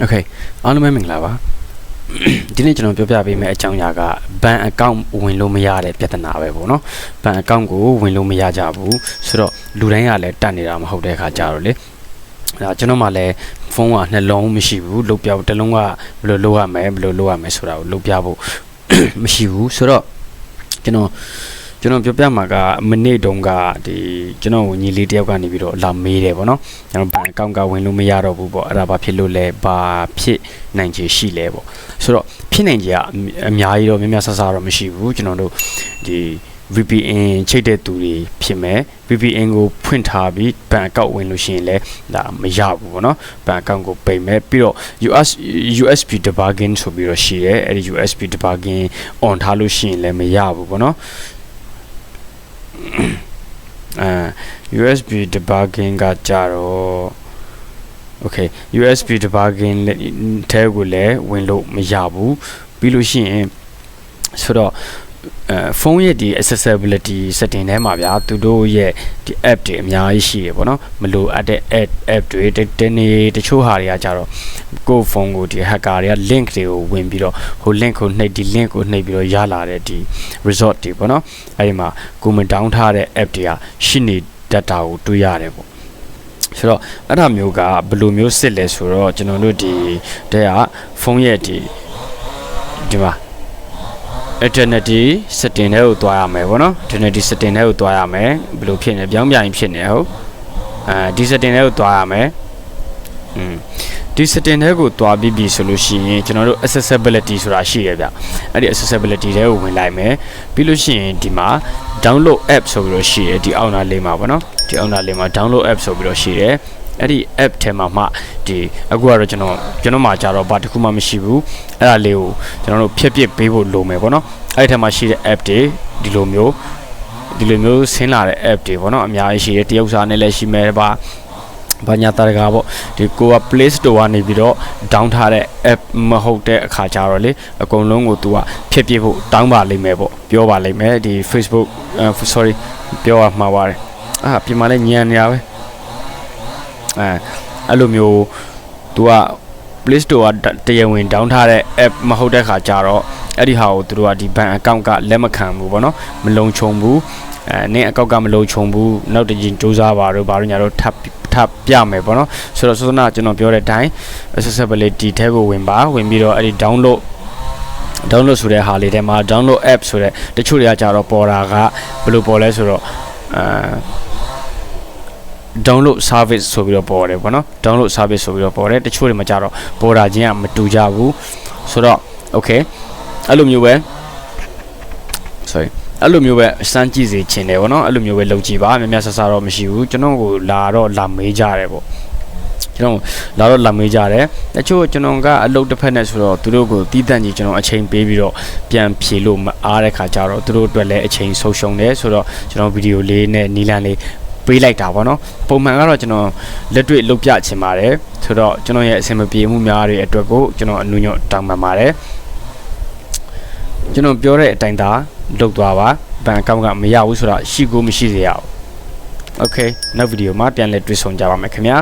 โอเคအားလုံးပဲမင်္ဂလာပါဒီနေ့ကျွန်တော်ပြောပြပေးမယ့်အကြောင်းအရာကဘဏ်အကောင့်ဝင်လို့မရတဲ့ပြဿနာပဲပေါ့နော်ဘဏ်အကောင့်ကိုဝင်လို့မရကြဘူးဆိုတော့လူတိုင်းကလည်းတက်နေတာမဟုတ်တဲ့အခါကြတော့လေအဲကျွန်တော်မှလည်းဖုန်းကနှလုံးမရှိဘူးလုတ်ပြဖို့တစ်လုံးကဘယ်လိုလုပ်ရမလဲဘယ်လိုလုပ်ရမလဲဆိုတာကိုလုတ်ပြဖို့ မရှိဘူးဆိုတော့ကျွန်တော် ကျွန်တော်ပြောပြမှာကမနေ့တုန်းကဒီကျွန်တော်ညီလေးတယောက်ကနေပြီးတော့လာမေးတယ်ပေါ့နော်ကျွန်တော်ဘဏ်အကောင့်ကဝင်လို့မရတော့ဘူးပေါ့အဲ့ဒါဘာဖြစ်လို့လဲဘာဖြစ်နိုင်ခြေရှိလဲပေါ့ဆိုတော့ဖြစ်နိုင်ခြေကအများကြီးတော့များများဆဆတော့မရှိဘူးကျွန်တော်တို့ဒီ VPN ချိတ်တဲ့သူတွေဖြစ်မယ် VPN ကိုဖွင့်ထားပြီးဘဏ်အကောင့်ဝင်လို့ရှိရင်လည်းဒါမရဘူးပေါ့နော်ဘဏ်အကောင့်ကိုပိတ်မယ်ပြီးတော့ US USB debugging ဆိုပြီးတော့ရှိတယ်အဲ့ဒီ USB debugging on ထားလို့ရှိရင်လည်းမရဘူးပေါ့နော် အဲ USB debugging ကကြတော့ okay USB debugging ထဲကိုလည်းဝင်လို့မရဘူးပြီးလို့ရှိရင်ဆိုတော့အဲ ဖုန်းရဲ့ဒီ accessibility setting ထဲမှာဗျာသူတို့ရဲ့ဒီ app တွေအများကြီးရှိတယ်ပေါ့နော်မလိုအပ်တဲ့ app app တွေတနေတချို့ဟာတွေကကြတော့ကိုယ့်ဖုန်းကိုဒီ hacker တွေက link တွေကိုဝင်ပြီးတော့ဟို link ကိုနှိပ်ဒီ link ကိုနှိပ်ပြီးတော့ရလာတဲ့ဒီ result တွေပေါ့နော်အဲဒီမှာကိုမ down ထားတဲ့ app တွေကရှိနေ data ကိုတွေ့ရတယ်ပေါ့ဆိုတော့အဲ့ဒါမျိုးကဘယ်လိုမျိုးစစ်လဲဆိုတော့ကျွန်တော်တို့ဒီတဲ့ကဖုန်းရဲ့ဒီဒီမှာ eternity setting ထဲကိုသွားရမယ်ဗောနော် eternity setting ထဲကိုသွားရမယ်ဘယ်လိုဖြစ်နေပြောင်းပြန်ဖြစ်နေဟုတ်အဲဒီ setting ထဲကိုသွားရမယ်อืมဒီ setting ထဲကိုသွားပြီးပြီဆိုလို့ရှိရင်ကျွန်တော်တို့ accessibility ဆိုတာရှိရဗျအဲ့ဒီ accessibility ထဲကိုဝင်လိုက်မယ်ပြီးလို့ရှိရင်ဒီမှာ download app ဆိုပြီးတော့ရှိတယ်ဒီအောက်နားလေးမှာဗောနော်ဒီအောက်နားလေးမှာ download app ဆိုပြီးတော့ရှိတယ် အဲ့ဒီ app ထဲမှာမှဒီအခုကတော့ကျွန်တော်ကျွန်တော်မှာကြတော့ဘာတစ်ခုမှမရှိဘူးအဲ့ဒါလေးကိုကျွန်တော်တို့ဖြည့်ပြစ်ပေးဖို့လိုမယ်ပေါ့နော်အဲ့ဒီထဲမှာရှိတဲ့ app တွေဒီလိုမျိုးဒီလိုမျိုးဆင်းလာတဲ့ app တွေပေါ့နော်အများကြီးရှိတယ်တရုတ်စာနဲ့လည်းရှိမယ်ပါဘာညာတာတကာပေါ့ဒီကိုက Play Store ကနေပြီးတော့ down ထားတဲ့ app မဟုတ်တဲ့အခါကျတော့လေအကုန်လုံးကို तू ကဖြည့်ပြစ်ဖို့တောင်းပါလိမ့်မယ်ပေါ့ပြောပါလိမ့်မယ်ဒီ Facebook sorry ပြောရမှာပါတယ်အာပြင်မာလဲညံနေရပဲ အဲအဲ့လိုမျိုး तू က Play Store ကတရားဝင် down ထားတဲ့ app မဟုတ်တဲ့ခါကျတော့အဲ့ဒီဟာကိုသူတို့ကဒီ bank account ကလက်မခံဘူးဗောနော်မလုံခြုံဘူးအဲနင်းအကောက်ကမလုံခြုံဘူးနောက်တစ်ချိန်စူးစမ်းပါတော့ဘာလို့ညာတော့ထပ်ထပ်ပြမယ်ဗောနော်ဆိုတော့စောစောကကျွန်တော်ပြောတဲ့အတိုင်း accessibility ထဲကိုဝင်ပါဝင်ပြီးတော့အဲ့ဒီ download download ဆိုတဲ့ဟာလေးထဲမှာ download app ဆိုတဲ့တချို့တွေကကြတော့ပေါ်တာကဘယ်လိုပေါ်လဲဆိုတော့အာ download service ဆိုပြီးတော့ပေါ်တယ်ပေါ့နော် download service ဆိုပြီးတော့ပေါ်တယ်တချို့တွေမှာကြတော့ပေါ်တာချင်းကမတူကြဘူးဆိုတော့ okay အဲ့လိုမျိုးပဲ sorry အဲ့လိုမျိုးပဲစမ်းကြည့်စေချင်တယ်ဗောနော်အဲ့လိုမျိုးပဲလုပ်ကြည့်ပါများများဆဆတော့မရှိဘူးကျွန်တော်ကိုလာတော့လာမေးကြတယ်ဗောကျွန်တော်လာတော့လာမေးကြတယ်တချို့ကျွန်တော်ကအလုပ်တစ်ဖက်နဲ့ဆိုတော့သူတို့ကိုတီးတန့်ကြီးကျွန်တော်အချိန်ပေးပြီးတော့ပြန်ဖြေလို့မအားတဲ့ခါကျတော့သူတို့အတွက်လည်းအချိန်ဆုံးရှုံတယ်ဆိုတော့ကျွန်တော်ဗီဒီယိုလေးနဲ့နီလန်လေး ပေးလိုက်တာပေါ့နော်ပုံမှန်ကတော့ကျွန်တော်လက်တွေ့လုပ်ပြချင်ပါတယ်ဆိုတော့ကျွန်တော်ရဲ့အဆင်မပြေမှုများတွေအတွက်ကိုကျွန်တော်အနုညွတ်တောင်းပန်ပါတယ်ကျွန်တော်ပြောတဲ့အတိုင်းသာလုပ်သွားပါဘဏ်အကောင့်ကမရဘူးဆိုတော့ရှိကိုမရှိစေရအောင် Okay နောက်ဗီဒီယိုမှာပြန်လည်တွေ့ဆုံကြပါမယ်ခင်ဗျာ